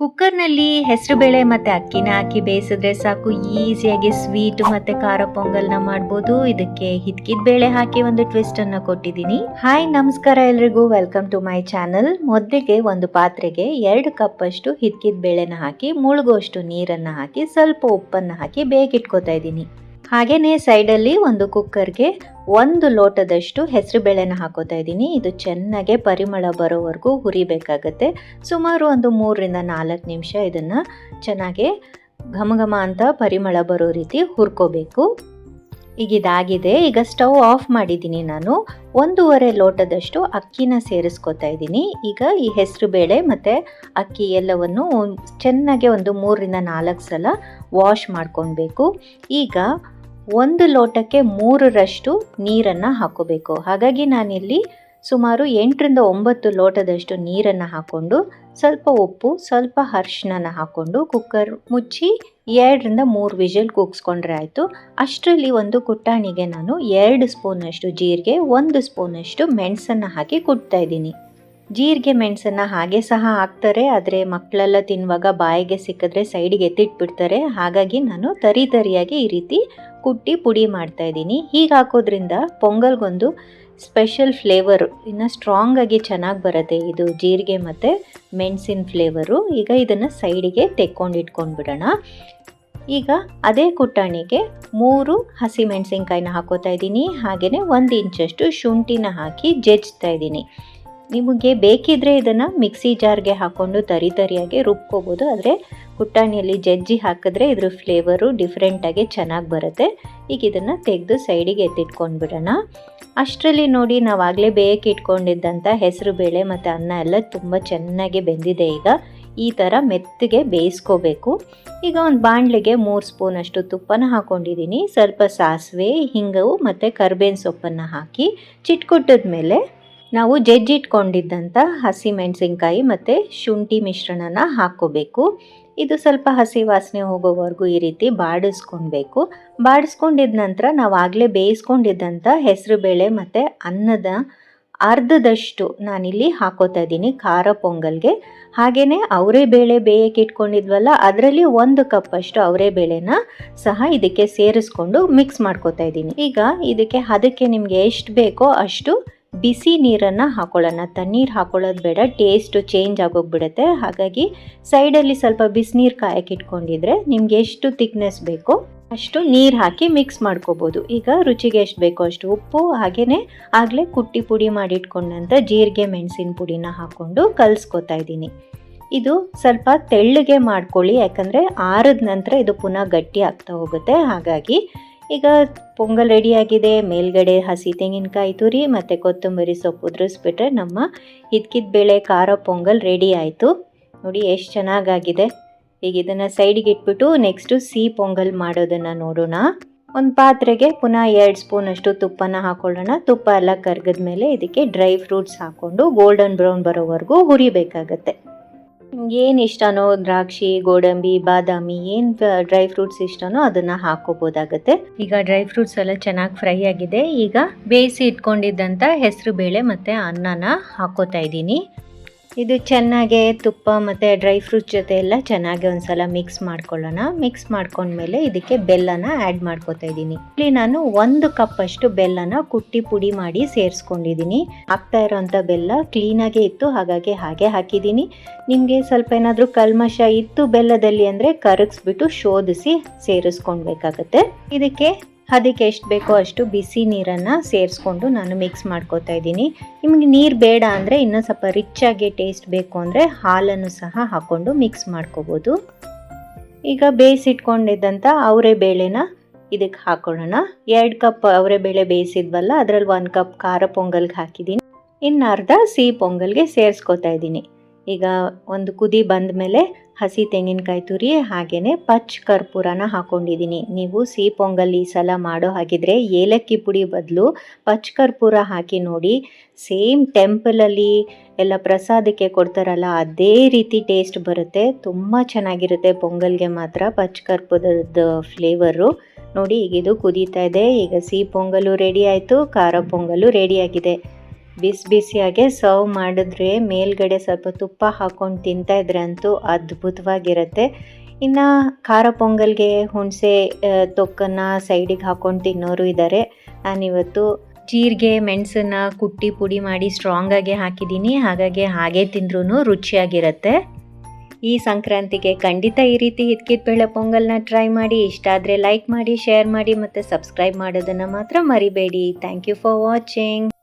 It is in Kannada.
ಕುಕ್ಕರ್ನಲ್ಲಿ ಹೆಸರುಬೇಳೆ ಮತ್ತು ಅಕ್ಕಿನ ಹಾಕಿ ಬೇಯಿಸಿದ್ರೆ ಸಾಕು, ಈಸಿಯಾಗಿ ಸ್ವೀಟ್ ಮತ್ತು ಖಾರ ಪೊಂಗಲ್ನ ಮಾಡ್ಬೋದು. ಇದಕ್ಕೆ ಹಿದ್ಕಿದ ಬೇಳೆ ಹಾಕಿ ಒಂದು ಟ್ವಿಸ್ಟ್ ಅನ್ನ ಕೊಟ್ಟಿದ್ದೀನಿ. ಹಾಯ್ ನಮಸ್ಕಾರ ಎಲ್ರಿಗೂ. ವೆಲ್ಕಮ್ ಟು ಮೈ ಚಾನಲ್ ಮೊದಲಿಗೆ ಒಂದು ಪಾತ್ರೆಗೆ ಎರಡು ಕಪ್ ಅಷ್ಟು ಹಿದ್ಕಿದ ಬೇಳೆನ ಹಾಕಿ, ಮುಳುಗುವಷ್ಟು ನೀರನ್ನ ಹಾಕಿ, ಸ್ವಲ್ಪ ಉಪ್ಪನ್ನ ಹಾಕಿ ಬೇಗ ಇಟ್ಕೋತಾ ಇದ್ದೀನಿ. ಹಾಗೇನೆ ಸೈಡಲ್ಲಿ ಒಂದು ಕುಕ್ಕರ್ಗೆ ಒಂದು ಲೋಟದಷ್ಟು ಹೆಸರು ಬೇಳೆನ ಹಾಕೋತಾ ಇದ್ದೀನಿ. ಇದು ಚೆನ್ನಾಗೆ ಪರಿಮಳ ಬರೋವರೆಗೂ ಹುರಿಬೇಕಾಗತ್ತೆ. ಸುಮಾರು ಒಂದು ಮೂರರಿಂದ ನಾಲ್ಕು ನಿಮಿಷ ಇದನ್ನು ಚೆನ್ನಾಗೆ ಘಮ ಘಮ ಅಂತ ಪರಿಮಳ ಬರೋ ರೀತಿ ಹುರ್ಕೋಬೇಕು. ಈಗ ಇದಾಗಿದೆ. ಈಗ ಸ್ಟವ್ ಆಫ್ ಮಾಡಿದ್ದೀನಿ ನಾನು. ಒಂದೂವರೆ ಲೋಟದಷ್ಟು ಅಕ್ಕಿನ ಸೇರಿಸ್ಕೊತಾ ಇದ್ದೀನಿ. ಈಗ ಈ ಹೆಸರು ಬೇಳೆ ಮತ್ತು ಅಕ್ಕಿ ಎಲ್ಲವನ್ನು ಚೆನ್ನಾಗೆ ಒಂದು ಮೂರರಿಂದ ನಾಲ್ಕು ಸಲ ವಾಶ್ ಮಾಡ್ಕೊಳ್ಬೇಕು. ಈಗ ಒಂದು ಲೋಟಕ್ಕೆ ಮೂರರಷ್ಟು ನೀರನ್ನು ಹಾಕೋಬೇಕು. ಹಾಗಾಗಿ ನಾನಿಲ್ಲಿ ಸುಮಾರು ಎಂಟರಿಂದ ಒಂಬತ್ತು ಲೋಟದಷ್ಟು ನೀರನ್ನು ಹಾಕ್ಕೊಂಡು ಸ್ವಲ್ಪ ಉಪ್ಪು, ಸ್ವಲ್ಪ ಅರ್ಶಿನ ಹಾಕ್ಕೊಂಡು ಕುಕ್ಕರ್ ಮುಚ್ಚಿ ಎರಡರಿಂದ ಮೂರು ವಿಷಲ್ ಕೂಗಿಸ್ಕೊಂಡ್ರೆ ಆಯಿತು. ಅಷ್ಟರಲ್ಲಿ ಒಂದು ಕುಟ್ಟಾಣಿಗೆ ನಾನು ಎರಡು ಸ್ಪೂನಷ್ಟು ಜೀರಿಗೆ, ಒಂದು ಸ್ಪೂನಷ್ಟು ಮೆಣಸನ್ನು ಹಾಕಿ ಕುಟ್ತಾ ಇದ್ದೀನಿ. ಜೀರಿಗೆ, ಮೆಣಸನ್ನು ಹಾಗೆ ಸಹ ಹಾಕ್ತಾರೆ, ಆದರೆ ಮಕ್ಕಳೆಲ್ಲ ತಿನ್ನುವಾಗ ಬಾಯಿಗೆ ಸಿಕ್ಕಿದ್ರೆ ಸೈಡಿಗೆ ಎತ್ತಿಟ್ಬಿಡ್ತಾರೆ ಹಾಗಾಗಿ ನಾನು ತರಿ ತರಿಯಾಗಿ ಈ ರೀತಿ ಕುಟ್ಟಿ ಪುಡಿ ಮಾಡ್ತಾ ಇದ್ದೀನಿ. ಹೀಗೆ ಹಾಕೋದ್ರಿಂದ ಪೊಂಗಲ್ಗೊಂದು ಸ್ಪೆಷಲ್ ಫ್ಲೇವರ್ ಇನ್ನು ಸ್ಟ್ರಾಂಗಾಗಿ ಚೆನ್ನಾಗಿ ಬರುತ್ತೆ. ಇದು ಜೀರಿಗೆ ಮತ್ತು ಮೆಣಸಿನ ಫ್ಲೇವರು ಈಗ ಇದನ್ನು ಸೈಡಿಗೆ ತೆಕ್ಕೊಂಡು ಇಟ್ಕೊಂಡ್ಬಿಡೋಣ. ಈಗ ಅದೇ ಕುಟ್ಟಾಣಿಗೆ ಮೂರು ಹಸಿ ಮೆಣಸಿನ್ಕಾಯಿನ ಹಾಕೋತಾ ಇದ್ದೀನಿ. ಹಾಗೆಯೇ ಒಂದು ಇಂಚಷ್ಟು ಶುಂಠಿನ ಹಾಕಿ ಜಜ್ತಾ ಇದ್ದೀನಿ. ನಿಮಗೆ ಬೇಕಿದ್ರೆ ಇದನ್ನು ಮಿಕ್ಸಿ ಜಾರ್ಗೆ ಹಾಕ್ಕೊಂಡು ತರಿ ತರಿಯಾಗಿ ರುಬ್ಕೋಬೋದು. ಆದರೆ ಕುಟ್ಟಾಣಿಯಲ್ಲಿ ಜಜ್ಜಿ ಹಾಕಿದ್ರೆ ಇದ್ರ ಫ್ಲೇವರು ಡಿಫ್ರೆಂಟಾಗಿ ಚೆನ್ನಾಗಿ ಬರುತ್ತೆ. ಈಗ ಇದನ್ನು ತೆಗೆದು ಸೈಡಿಗೆ ಎತ್ತಿಟ್ಕೊಂಡು ಬಿಡೋಣ. ಅಷ್ಟರಲ್ಲಿ ನೋಡಿ ನಾವಾಗಲೇ ಬೇಯಕ್ಕೆ ಇಟ್ಕೊಂಡಿದ್ದಂಥ ಹೆಸರು ಬೇಳೆ ಮತ್ತು ಅನ್ನ ಎಲ್ಲ ತುಂಬ ಚೆನ್ನಾಗಿ ಬೆಂದಿದೆ ಈಗ. ಈ ಥರ ಮೆತ್ತಗೆ ಬೇಯಿಸ್ಕೋಬೇಕು. ಈಗ ಒಂದು ಬಾಣಲೆಗೆ ಮೂರು ಸ್ಪೂನಷ್ಟು ತುಪ್ಪನ ಹಾಕ್ಕೊಂಡಿದ್ದೀನಿ ಸ್ವಲ್ಪ ಸಾಸಿವೆ, ಹಿಂಗವು ಮತ್ತು ಕರ್ಬೇವಿನ ಸೊಪ್ಪನ್ನು ಹಾಕಿ ಚಿಟ್ಕೊಟ್ಟದ ಮೇಲೆ ನಾವು ಜಜ್ಜಿಟ್ಕೊಂಡಿದ್ದಂಥ ಹಸಿಮೆಣಸಿನ್ಕಾಯಿ ಮತ್ತು ಶುಂಠಿ ಮಿಶ್ರಣನ ಹಾಕ್ಕೋಬೇಕು. ಇದು ಸ್ವಲ್ಪ ಹಸಿ ವಾಸನೆ ಹೋಗೋವರೆಗೂ ಈ ರೀತಿ ಬಾಡಿಸ್ಕೊಳ್ಬೇಕು ಬಾಡಿಸ್ಕೊಂಡಿದ ನಂತರ ನಾವು ಆಗಲೇ ಬೇಯಿಸ್ಕೊಂಡಿದ್ದಂಥ ಹೆಸರುಬೇಳೆ ಮತ್ತು ಅನ್ನದ ಅರ್ಧದಷ್ಟು ನಾನಿಲ್ಲಿ ಹಾಕೋತಾ ಇದ್ದೀನಿ ಖಾರ ಪೊಂಗಲ್ಗೆ. ಹಾಗೆಯೇ ಅವರೇ ಬೇಳೆ ಬೇಯಕ್ಕೆ ಇಟ್ಕೊಂಡಿದ್ವಲ್ಲ, ಅದರಲ್ಲಿ ಒಂದು ಕಪ್ ಅಷ್ಟು ಅವರೇ ಬೇಳೆನ ಸಹ ಇದಕ್ಕೆ ಸೇರಿಸ್ಕೊಂಡು ಮಿಕ್ಸ್ ಮಾಡ್ಕೋತಾ ಇದ್ದೀನಿ. ಈಗ ಇದಕ್ಕೆ ಅದಕ್ಕೆ ನಿಮಗೆ ಎಷ್ಟು ಬೇಕೋ ಅಷ್ಟು ಬಿಸಿ ನೀರನ್ನು ಹಾಕೊಳ್ಳೋಣ. ತಣ್ಣೀರು ಹಾಕೊಳ್ಳೋದು ಬೇಡ, ಟೇಸ್ಟು ಚೇಂಜ್ ಆಗೋಗ್ಬಿಡುತ್ತೆ. ಹಾಗಾಗಿ ಸೈಡಲ್ಲಿ ಸ್ವಲ್ಪ ಬಿಸಿನೀರು ಕಾಯಕ್ಕೆ ಇಟ್ಕೊಂಡಿದ್ರೆ ನಿಮ್ಗೆ ಎಷ್ಟು ತಿಕ್ನೆಸ್ ಬೇಕೋ ಅಷ್ಟು ನೀರು ಹಾಕಿ ಮಿಕ್ಸ್ ಮಾಡ್ಕೋಬೋದು. ಈಗ ರುಚಿಗೆ ಎಷ್ಟು ಬೇಕೋ ಅಷ್ಟು ಉಪ್ಪು ಹಾಗೆಯೇ ಆಗಲೇ ಕುಟ್ಟಿ ಪುಡಿ ಮಾಡಿಟ್ಕೊಂಡಂಥ ಜೀರಿಗೆ, ಮೆಣಸಿನ ಪುಡಿನ ಹಾಕ್ಕೊಂಡು ಕಲಿಸ್ಕೊತಾ ಇದ್ದೀನಿ. ಇದು ಸ್ವಲ್ಪ ತೆಳ್ಳಗೆ ಮಾಡ್ಕೊಳ್ಳಿ, ಯಾಕಂದರೆ ಆರದ ನಂತರ ಇದು ಪುನಃ ಗಟ್ಟಿ ಆಗ್ತಾ ಹೋಗುತ್ತೆ. ಹಾಗಾಗಿ ಈಗ ಪೊಂಗಲ್ ರೆಡಿಯಾಗಿದೆ ಮೇಲ್ಗಡೆ ಹಸಿ ತೆಂಗಿನಕಾಯಿ ತುರಿ ಮತ್ತು ಕೊತ್ತಂಬರಿ ಸೊಪ್ಪು ಉದುರಿಸ್ಬಿಟ್ರೆ ನಮ್ಮ ಹಿದ್ಕಿದ ಬೇಳೆ ಖಾರ ಪೊಂಗಲ್ ರೆಡಿ ಆಯಿತು. ನೋಡಿ ಎಷ್ಟು ಚೆನ್ನಾಗಾಗಿದೆ. ಈಗ ಇದನ್ನು ಸೈಡಿಗೆ ಇಟ್ಬಿಟ್ಟು ನೆಕ್ಸ್ಟು ಸಿಹಿ ಪೊಂಗಲ್ ಮಾಡೋದನ್ನು ನೋಡೋಣ. ಒಂದು ಪಾತ್ರೆಗೆ ಪುನಃ ಎರಡು ಸ್ಪೂನಷ್ಟು ತುಪ್ಪನ ಹಾಕೊಳ್ಳೋಣ. ತುಪ್ಪ ಎಲ್ಲ ಕರ್ಗದ ಮೇಲೆ ಇದಕ್ಕೆ ಡ್ರೈ ಫ್ರೂಟ್ಸ್ ಹಾಕ್ಕೊಂಡು ಗೋಲ್ಡನ್ ಬ್ರೌನ್ ಬರೋವರೆಗೂ ಹುರಿಬೇಕಾಗತ್ತೆ. ಏನು ಇಷ್ಟನೋ ದ್ರಾಕ್ಷಿ, ಗೋಡಂಬಿ, ಬಾದಾಮಿ, ಏನು ಡ್ರೈ ಫ್ರೂಟ್ಸ್ ಇಷ್ಟನೋ ಅದನ್ನ ಹಾಕೋಬೋದಾಗತ್ತೆ. ಈಗ ಡ್ರೈ ಫ್ರೂಟ್ಸ್ ಎಲ್ಲ ಚೆನ್ನಾಗಿ ಫ್ರೈ ಆಗಿದೆ. ಈಗ ಬೇಯಿಸಿ ಇಟ್ಕೊಂಡಿದ್ದಂತ ಹೆಸರು ಬೇಳೆ ಮತ್ತೆ ಅನ್ನನ ಹಾಕೋತಾ ಇದ್ದೀನಿ. ಇದು ಚೆನ್ನಾಗೆ ತುಪ್ಪ ಮತ್ತು ಡ್ರೈ ಫ್ರೂಟ್ಸ್ ಜೊತೆ ಎಲ್ಲ ಚೆನ್ನಾಗಿ ಒಂದ್ಸಲ ಮಿಕ್ಸ್ ಮಾಡ್ಕೊಳ್ಳೋಣ. ಮಿಕ್ಸ್ ಮಾಡ್ಕೊಂಡ್ಮೇಲೆ ಇದಕ್ಕೆ ಬೆಲ್ಲನ ಆ್ಯಡ್ ಮಾಡ್ಕೋತಾ ಇದ್ದೀನಿ. ಇಲ್ಲಿ ನಾನು ಒಂದು ಕಪ್ ಅಷ್ಟು ಬೆಲ್ಲನ ಕುಟ್ಟಿ ಪುಡಿ ಮಾಡಿ ಸೇರಿಸ್ಕೊಂಡಿದ್ದೀನಿ. ಹಾಕ್ತಾ ಇರೋವಂಥ ಬೆಲ್ಲ ಕ್ಲೀನಾಗೇ ಇತ್ತು, ಹಾಗಾಗಿ ಹಾಗೆ ಹಾಕಿದ್ದೀನಿ. ನಿಮಗೆ ಸ್ವಲ್ಪ ಏನಾದರೂ ಕಲ್ಮಶ ಇತ್ತು ಬೆಲ್ಲದಲ್ಲಿ ಅಂದರೆ ಕರಗಿಸ್ಬಿಟ್ಟು ಶೋಧಿಸಿ ಸೇರಿಸ್ಕೊಳ್ಬೇಕಾಗತ್ತೆ ಇದಕ್ಕೆ ಅದಕ್ಕೆ ಎಷ್ಟು ಬೇಕೋ ಅಷ್ಟು ಬಿಸಿ ನೀರನ್ನು ಸೇರಿಸ್ಕೊಂಡು ನಾನು ಮಿಕ್ಸ್ ಮಾಡ್ಕೋತಾ ಇದ್ದೀನಿ. ನಿಮಗೆ ನೀರು ಬೇಡ ಅಂದರೆ ಇನ್ನೂ ಸ್ವಲ್ಪ ರಿಚ್ಚಾಗಿ ಟೇಸ್ಟ್ ಬೇಕು ಅಂದರೆ ಹಾಲನ್ನು ಸಹ ಹಾಕ್ಕೊಂಡು ಮಿಕ್ಸ್ ಮಾಡ್ಕೋಬೋದು. ಈಗ ಬೇಯಿಸಿಟ್ಕೊಂಡಿದ್ದಂಥ ಅವರೇ ಬೇಳೆನ ಇದಕ್ಕೆ ಹಾಕೊಳ್ಳೋಣ. ಎರಡು ಕಪ್ ಅವರೇ ಬೇಳೆ ಬೇಯಿಸಿದ್ವಲ್ಲ, ಅದರಲ್ಲಿ ಒಂದು ಕಪ್ ಖಾರ ಪೊಂಗಲ್ಗೆ ಹಾಕಿದ್ದೀನಿ. ಇನ್ನು ಅರ್ಧ ಸಿಹಿ ಪೊಂಗಲ್ಗೆ ಸೇರಿಸ್ಕೋತಾ ಇದ್ದೀನಿ. ಈಗ ಒಂದು ಕುದಿ ಬಂದ ಮೇಲೆ ಹಸಿ ತೆಂಗಿನಕಾಯಿ ತುರಿ ಹಾಗೇ ಪಚ್ ಕರ್ಪೂರನ ಹಾಕೊಂಡಿದ್ದೀನಿ. ನೀವು ಸಿಹಿ ಪೊಂಗಲ್ ಈ ಸಲ ಮಾಡೋ ಹಾಗಿದ್ರೆ ಏಲಕ್ಕಿ ಪುಡಿ ಬದಲು ಪಚ್ ಕರ್ಪೂರ ಹಾಕಿ ನೋಡಿ. ಸೇಮ್ ಟೆಂಪಲಲ್ಲಿ ಎಲ್ಲ ಪ್ರಸಾದಕ್ಕೆ ಕೊಡ್ತಾರಲ್ಲ, ಅದೇ ರೀತಿ ಟೇಸ್ಟ್ ಬರುತ್ತೆ. ತುಂಬ ಚೆನ್ನಾಗಿರುತ್ತೆ ಪೊಂಗಲ್ಗೆ ಮಾತ್ರ ಪಚ್ ಕರ್ಪೂರದ ಫ್ಲೇವರು. ನೋಡಿ, ಈಗ ಇದು ಕುದೀತಾ ಇದೆ. ಈಗ ಸಿಹಿ ಪೊಂಗಲು ರೆಡಿ ಆಯಿತು, ಖಾರ ಪೊಂಗಲು ರೆಡಿಯಾಗಿದೆ ಬಿಸಿ ಬಿಸಿಯಾಗೆ ಸರ್ವ್ ಮಾಡಿದ್ರೆ ಮೇಲ್ಗಡೆ ಸ್ವಲ್ಪ ತುಪ್ಪ ಹಾಕೊಂಡು ತಿಂತಾ ಇದ್ರೆ ಅಂತೂ ಅದ್ಭುತವಾಗಿರುತ್ತೆ. ಇನ್ನು ಖಾರ ಪೊಂಗಲ್ಗೆ ಹುಣಸೆ ತೊಕ್ಕನ್ನು ಸೈಡಿಗೆ ಹಾಕೊಂಡು ತಿನ್ನೋರು ಇದ್ದಾರೆ ನಾನಿವತ್ತು ಜೀರಿಗೆ, ಮೆಣಸನ್ನ ಕುಟ್ಟಿ ಪುಡಿ ಮಾಡಿ ಸ್ಟ್ರಾಂಗಾಗಿ ಹಾಕಿದ್ದೀನಿ ಹಾಗಾಗಿ ಹಾಗೆ ತಿಂದ್ರೂ ರುಚಿಯಾಗಿರುತ್ತೆ. ಈ ಸಂಕ್ರಾಂತಿಗೆ ಖಂಡಿತ ಈ ರೀತಿ ಹಿತ್ಕಿದ ಬೇಳೆ ಪೊಂಗಲ್ನ ಟ್ರೈ ಮಾಡಿ. ಇಷ್ಟ ಆದರೆ ಲೈಕ್ ಮಾಡಿ ಶೇರ್ ಮಾಡಿ ಮತ್ತು ಸಬ್ಸ್ಕ್ರೈಬ್ ಮಾಡೋದನ್ನು ಮಾತ್ರ ಮರಿಬೇಡಿ. Thank you for watching